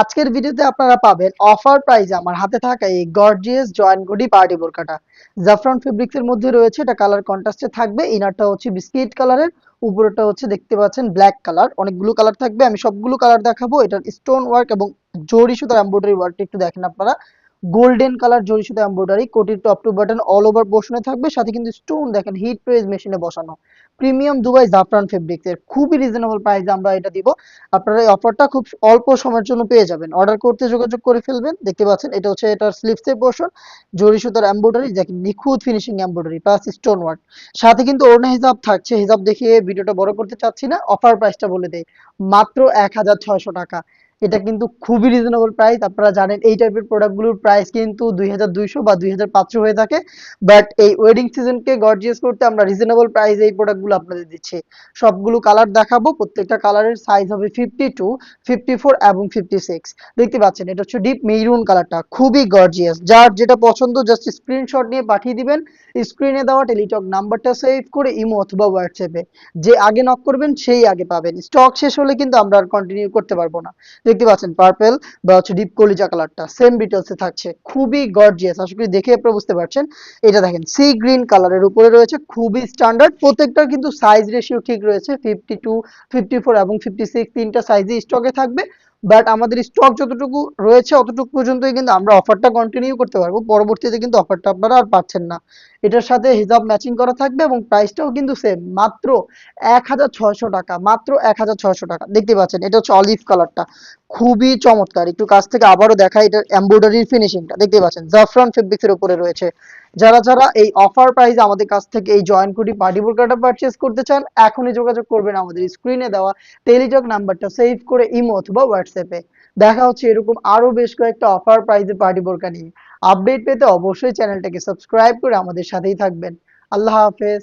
আজকের ভিডিওতে আপনারা পাবেন অফার প্রাইজে আমার হাতে থাকা এই গর্জিয়াস জয়েন্ট গুডি পার্টি বোরকাটা জাফরান ফেব্রিক্স এর মধ্যে রয়েছে, এটা কালার কন্ট্রাস্টে থাকবে। ইনারটা হচ্ছে বিস্কিট কালারের উপরটা হচ্ছে দেখতে পাচ্ছেন ব্ল্যাক কালার অনেকগুলো কালার থাকবে, আমি সবগুলো কালার দেখাবো। এটার স্টোন ওয়ার্ক এবং জরি সুতার এমব্রয়ডারি ওয়ার্কটা একটু দেখেন আপনারা। গোল্ডেন কালার জরি সুতা এমব্রয়ডারি কোটির top to button all over পোর্শনে থাকবে, সাথে কিন্তু স্টোন দেখেন হিট প্রেস মেশিনে বসানো। প্রিমিয়াম দুবাই জাফরান ফেব্রিক্স এর খুবই রিজনেবল প্রাইসে আমরা এটা দিব। আপনারা এই অফারটা খুব অল্প সময়ের জন্য পেয়ে যাবেন। অর্ডার করতে যোগাযোগ করে ফেলবেন, দেখতে পাচ্ছেন, এটা হচ্ছে এটার স্লিভসের পোর্শন জরি সুতার এমব্রয়ডারি দেখেন নিখুঁত finishing embroidery plus stone work সাথে কিন্তু ওড়না হিসাব থাকছে হিসাব দেখিয়ে ভিডিওটা বড় করতে চাচ্ছি না অফার প্রাইসটা বলে দেই, মাত্র এক হাজার ছয়শো টাকা। এটা কিন্তু খুবই রিজনেবল প্রাইস আপনারা জানেন এই টাইপের প্রোডাক্টগুলোর প্রাইস কিন্তু দুই হাজার দুইশো বা দুই হাজার পাঁচশো হয়ে থাকে। বাট এই ওয়েডিং সিজনকে গর্জিয়াস করতে আমরা রিজনেবল প্রাইসে এই প্রোডাক্টগুলো আপনাদের দিচ্ছি। সবগুলো কালার দেখাবো, প্রত্যেকটা কালারের সাইজ হবে ফিফটি টু ফিফটি ফোর এবং ফিফটি সিক্স দেখতে পাচ্ছেন, এটা হচ্ছে ডিপ মেরুন কালারটা খুবই গর্জিয়াস যার যেটা পছন্দ জাস্ট স্ক্রিনশট নিয়ে পাঠিয়ে দিবেন। স্ক্রিনে দেওয়া টেলিটক নাম্বারটা সেভ করে ইমো অথবা হোয়াটসঅ্যাপে যে আগে নক করবেন, সেই আগে পাবেন। স্টক শেষ হলে কিন্তু আমরা আর কন্টিনিউ করতে পারব না। দেখতে পাচ্ছেন পার্পেল বা হচ্ছে ডিপ কলিজা কালারটা সেম ডিটেলসে থাকছে। খুবই গর্জিয়াস আশা করি দেখে আপনারা বুঝতে পারছেন। এটা দেখেন সি গ্রিন কালারের উপরে রয়েছে, খুবই স্ট্যান্ডার্ড প্রত্যেকটার কিন্তু সাইজ রেশিও ঠিক রয়েছে ফিফটি টু ফিফটি ফোর এবং ফিফটি সিক্স তিনটা সাইজে স্টকে থাকবে। বাট আমাদের স্টক যতটুকু রয়েছে, অতটুকু পর্যন্তই কিন্তু আমরা অফারটা কন্টিনিউ করতে পারব। পরবর্তীতে কিন্তু অফারটা আপনারা আর পাচ্ছেন না। এটার সাথে হিজাব ম্যাচিং করা থাকবে এবং প্রাইসটাও কিন্তু সেম মাত্র এক হাজার ছয়শো টাকা, মাত্র এক হাজার ছয়শো টাকা। দেখতে পাচ্ছেন, এটা হচ্ছে অলিভ কালারটা খুবই চমৎকার। একটু কাছ থেকে আবারও দেখাই এটার এমব্রয়ডারির ফিনিশিংটা দেখতে পাচ্ছেন, জাফরান ফেব্রিক্সের উপরে রয়েছে। যারা যারা এই অফার প্রাইসে আমাদের কাছ থেকে এই জয়েন্ট কুটি পার্টি বোরকাটা পারচেস করতে চান, এখনই যোগাযোগ করবেন আমাদের স্ক্রিনে দেওয়া টেলিটক নাম্বারটা। সেভ করে ইমো অথবা হোয়াটসঅ্যাপে দেখা হচ্ছে এরকম আরও বেশ কয়েকটা অফার প্রাইসে পার্টি বোরকা নিয়ে। আপডেট পেতে অবশ্যই চ্যানেলটাকে সাবস্ক্রাইব করে আমাদের সাথেই থাকবেন। আল্লাহ হাফেজ।